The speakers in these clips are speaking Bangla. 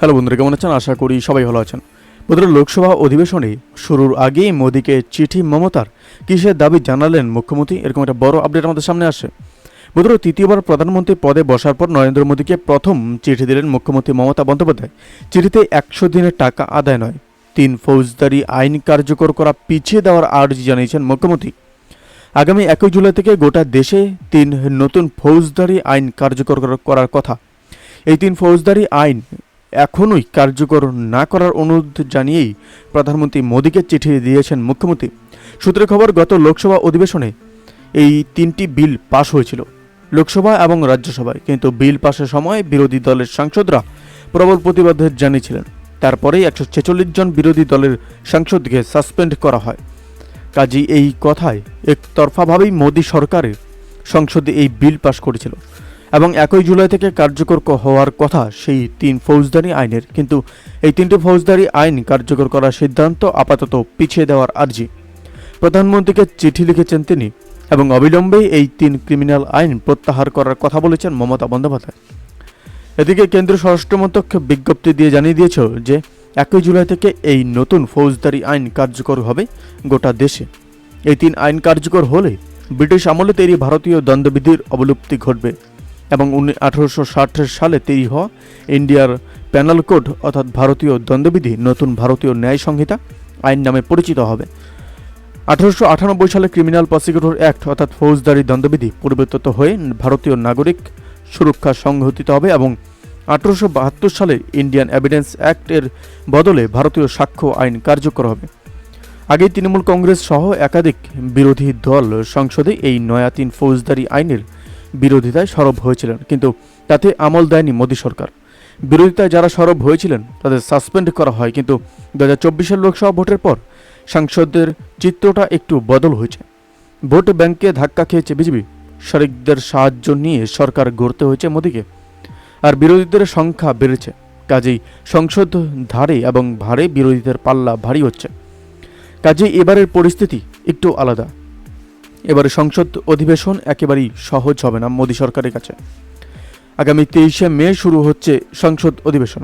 হ্যালো বন্ধুরা, কেমন আছেন? আশা করি সবাই ভালো আছেন। বন্ধুরা, লোকসভা অধিবেশনে শুরুর আগেই মোদীকে চিঠি মমতার কিসের দাবি জানালেন মুখ্যমন্ত্রী? এরকম একটা বড় আপডেট আমাদের সামনে আসে। বন্ধুরা, তৃতীয়বার প্রধানমন্ত্রী পদে বসার পর নরেন্দ্র মোদীকে প্রথম চিঠি দিলেন মুখ্যমন্ত্রী মমতা বন্দ্যোপাধ্যায়। চিঠিতে একশো দিনের টাকা আদায় নয়, তিন ফৌজদারি আইন কার্যকর করা পিছিয়ে দেওয়ার আর্জি জানিয়েছেন মুখ্যমন্ত্রী। আগামী একই জুলাই থেকে গোটা দেশে তিন নতুন ফৌজদারি আইন কার্যকর করার কথা। এই তিন ফৌজদারি আইন এখনই কার্যকর না করার অনুরোধ জানিয়েই প্রধানমন্ত্রী মোদীকে চিঠি দিয়েছেন মুখ্যমন্ত্রী। সূত্রে খবর, গত লোকসভা অধিবেশনে এই তিনটি বিল পাশ হয়েছিল, লোকসভা এবং রাজ্যসভায়। কিন্তু বিল পাশের সময় বিরোধী দলের সাংসদরা প্রবল প্রতিবাদ জানিয়েছিলেন। তারপরেই একশো ছেচল্লিশ জন বিরোধী দলের সাংসদকে সাসপেন্ড করা হয়। কাজী এই কথায় একতরফাভাবেই মোদী সরকারের সংসদে এই বিল পাশ করেছিল। এবং একই জুলাই থেকে কার্যকর হওয়ার কথা সেই তিন ফৌজদারি আইনের। কিন্তু এই তিনটি ফৌজদারি আইন কার্যকর করার সিদ্ধান্ত আপাতত পিছিয়ে দেওয়ার আর্জি। প্রধানমন্ত্রীকে চিঠি লিখেছেন তিনি এবং অবিলম্বেই এই তিন ক্রিমিনাল আইন প্রত্যাহার করার কথা বলেছেন মমতা বন্দ্যোপাধ্যায়। এদিকে কেন্দ্রীয় স্বরাষ্ট্রমন্ত্রক বিজ্ঞপ্তি দিয়ে জানিয়ে দিয়েছে যে, একই জুলাই থেকে এই নতুন ফৌজদারি আইন কার্যকর হবে গোটা দেশে। এই তিন আইন কার্যকর হলে ব্রিটিশ আমলে তৈরি ভারতীয় দ্বন্দ্ববিধির অবলুপ্তি ঘটবে। এবং আঠারোশো ষাট সালে তৈরি হওয়া ইন্ডিয়ার প্যানাল কোড অর্থাৎ ভারতীয় দ্বন্দ্ববিধি নতুন ভারতীয় ন্যায় সংহিতা আইন নামে পরিচিত হবে। আঠারোশো আটানব্বই সালে ক্রিমিনাল প্রসিকিউটর অ্যাক্ট অর্থাৎ ফৌজদারি দণ্ডবিধি পরিবর্তিত হয়ে ভারতীয় নাগরিক সুরক্ষা সংহতিত হবে এবং আঠারোশো বাহাত্তর সালে ইন্ডিয়ান এভিডেন্স অ্যাক্টের বদলে ভারতীয় সাক্ষ্য আইন কার্যকর হবে। আগে তৃণমূল কংগ্রেস সহ একাধিক বিরোধী দল সংসদে এই নয়া তিন ফৌজদারি আইনের বিরোধিতায় সরব হয়েছিলেন, কিন্তু তাতে আমল দেয়নি মোদী সরকার। বিরোধিতায় যারা সরব হয়েছিলেন, তাদের সাসপেন্ড করা হয়, কিন্তু দু হাজার চব্বিশের লোকসভা ভোটের পর সাংসদদের চিত্রটা একটু বদল হয়েছে। ভোট ব্যাংকে ধাক্কা খেয়েছে বিজেপি, শরিকদের সাহায্য নিয়ে সরকার গড়তে হয়েছে মোদীকে, আর বিরোধীদের সংখ্যা বেড়েছে। কাজেই সংসদ ধারে এবং ভারে বিরোধীদের পাল্লা ভারী হচ্ছে। কাজেই এবারের পরিস্থিতি একটু আলাদা। এবারে সংসদ অধিবেশন একেবারেই সহজ হবে না মোদী সরকারের কাছে। আগামী তেইশে মে শুরু হচ্ছে সংসদ অধিবেশন।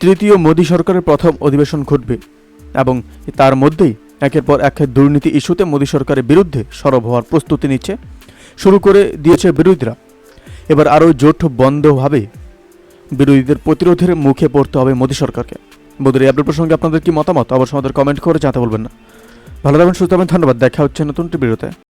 তৃতীয় মোদী সরকারের প্রথম অধিবেশন ঘটবে এবং তার মধ্যেই একের পর এক দুর্নীতি ইস্যুতে মোদী সরকারের বিরুদ্ধে সরব হওয়ার প্রস্তুতি নিচ্ছে। শুরু করে দিয়েছে বিরোধীরা। এবার আরও জোটবন্ধভাবে বিরোধীদের প্রতিরোধের মুখে পড়তে হবে মোদী সরকারকে। বন্ধুরা এই প্রসঙ্গে আপনাদের কি মতামত? অবশ্যই আমাদের কমেন্ট করে জানাতে বলবেন না। ভালো থাকবেন সুস্থ থাকবেন ধন্যবাদ। দেখা হচ্ছে নতুন টিভিতে